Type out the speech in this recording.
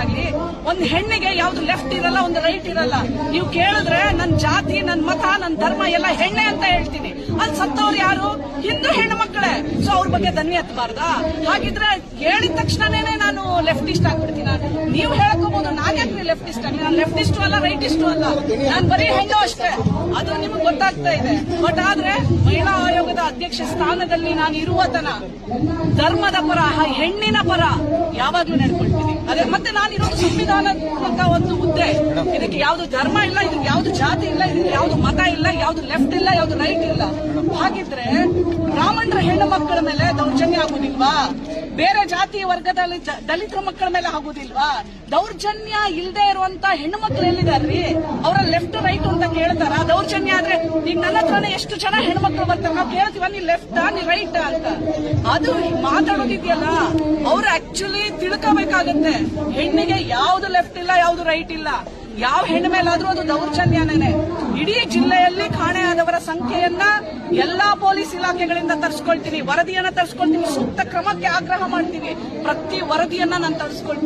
ಆಗ್ಲಿ, ಒಂದು ಹೆಣ್ಣಿಗೆ ಯಾವ್ದು ಲೆಫ್ಟ್ ಇರಲ್ಲ, ಒಂದು ರೈಟ್ ಇರಲ್ಲ. ನೀವು ಕೇಳಿದ್ರೆ ನನ್ನ ಜಾತಿ ನನ್ನ ಮತ ನನ್ನ ಧರ್ಮ ಎಲ್ಲ ಹೆಣ್ಣೆ ಅಂತ ಹೇಳ್ತೀನಿ. ಅಲ್ಲಿ ಸತ್ತವ್ರು ಯಾರು? ಹಿಂದೂ ಹೆಣ್ಣು ಮಕ್ಕಳೇ. ಸೊ ಅವ್ರ ಬಗ್ಗೆ ದನಿ ಹತ್ಬಾರ್ದಾ? ಹಾಗಿದ್ರೆ ಹೇಳಿದ ತಕ್ಷಣನೇ ನಾನು ಲೆಫ್ಟಿಸ್ಟ್ ಆಗ್ಬಿಡ್ತೀನಿ ನೀವು ಹೇಳ್ಕೋಬಹುದು ನಾನು ಯಾಕೆ ಲೆಫ್ಟಿಸ್ಟ್ ಆಗಲಿ? ನಾನು ಲೆಫ್ಟಿಸ್ಟ್ ಅಲ್ಲ ರೈಟಿಸ್ಟು ಅಲ್ಲ. ನಾನು ಬರೀ ಹೆಣ್ಣು ಅಷ್ಟೇ. ಅದು ನಿಮ್ಗೆ ಗೊತ್ತಾಗ್ತಾ ಇದೆ. ಬಟ್ ಆದ್ರೆ, ಮಹಿಳಾ ಆಯೋಗದ ಅಧ್ಯಕ್ಷ ಸ್ಥಾನದಲ್ಲಿ ನಾನು ಇರುವ ತನ ಧರ್ಮದ ಪರ ಹೆಣ್ಣಿನ ಪರ ಯಾವಾಗ್ಲೂ ನಡ್ಕೊಳ್ತೀನಿ. ಅದೇ ನಾನು ಒಂದು ಹುದ್ದೆ. ಇದಕ್ಕೆ ಯಾವ್ದು ಧರ್ಮ ಇಲ್ಲ, ಇದಕ್ಕೆ ಯಾವ್ದು ಜಾತಿ ಇಲ್ಲ, ಇದಕ್ಕೆ ಯಾವ್ದು ಮತ ಇಲ್ಲ, ಯಾವ್ದು ಲೆಫ್ಟ್ ಇಲ್ಲ, ಯಾವ್ದು ರೈಟ್ ಇಲ್ಲ. ಹಾಗಿದ್ರೆ ಬ್ರಾಹ್ಮಣರ ಹೆಣ್ಣು ಮಕ್ಕಳ ಮೇಲೆ ದೌರ್ಜನ್ಯ ಆಗುದಿಲ್ವಾ? ಬೇರೆ ಜಾತಿ ವರ್ಗದಲ್ಲಿ ದಲಿತ ಮಕ್ಕಳ ಮೇಲೆ ಆಗುದಿಲ್ವಾ? ದೌರ್ಜನ್ಯ ಇಲ್ಲದೆ ಇರುವಂತ ಹೆಣ್ಣು ಮಕ್ಕಳು ಎಲ್ಲಿದಾರ್ರಿ? ಅವರ ಲೆಫ್ಟ್ ರೈಟ್ ಅಂತ ಕೇಳ್ತಾರ? ದೌರ್ಜನ್ಯ ಆದ್ರೆ ಈಗ ನನ್ನ ಹತ್ರನೇ ಎಷ್ಟು ಜನ ಹೆಣ್ಮಕ್ಳು ಬರ್ತಾರೆ? ನಾವು ಕೇಳ್ತೀವ, ನೀ ಲೆಫ್ಟ್ ನೀ ರೈಟ್ ಅಂತ. ಅದು ಮಾತಾಡೋದಿದೆಯಲ್ಲ, ಅವ್ರು ಆಕ್ಚುಲಿ ತಿಳ್ಕೋಬೇಕಾಗತ್ತೆ. ಹೆಣ್ಣಿಗೆ ಯಾವ್ದು ಲೆಫ್ಟ್ ಇಲ್ಲ, ಯಾವ್ದು ರೈಟ್ ಇಲ್ಲ. ಯಾವ ಹೆಣ್ಣು ಮೇಲಾದ್ರೂ ಅದು ದೌರ್ಜನ್ಯನೇ. ಇಡೀ ಜಿಲ್ಲೆಯಲ್ಲಿ ಕಾಣೆಯಾದವರ ಸಂಖ್ಯೆಯನ್ನ ಎಲ್ಲಾ ಪೊಲೀಸ್ ಇಲಾಖೆಗಳಿಂದ ತರಿಸ್ಕೊಳ್ತೀನಿ. ವರದಿಯನ್ನ ತರಿಸ್ಕೊಳ್ತೀನಿ. ಸೂಕ್ತ ಕ್ರಮಕ್ಕೆ ಆಗ್ರಹ ಮಾಡ್ತೀನಿ. ಪ್ರತಿ ವರದಿಯನ್ನ ನಾನು ತರಿಸ್ಕೊಳ್ತೀನಿ.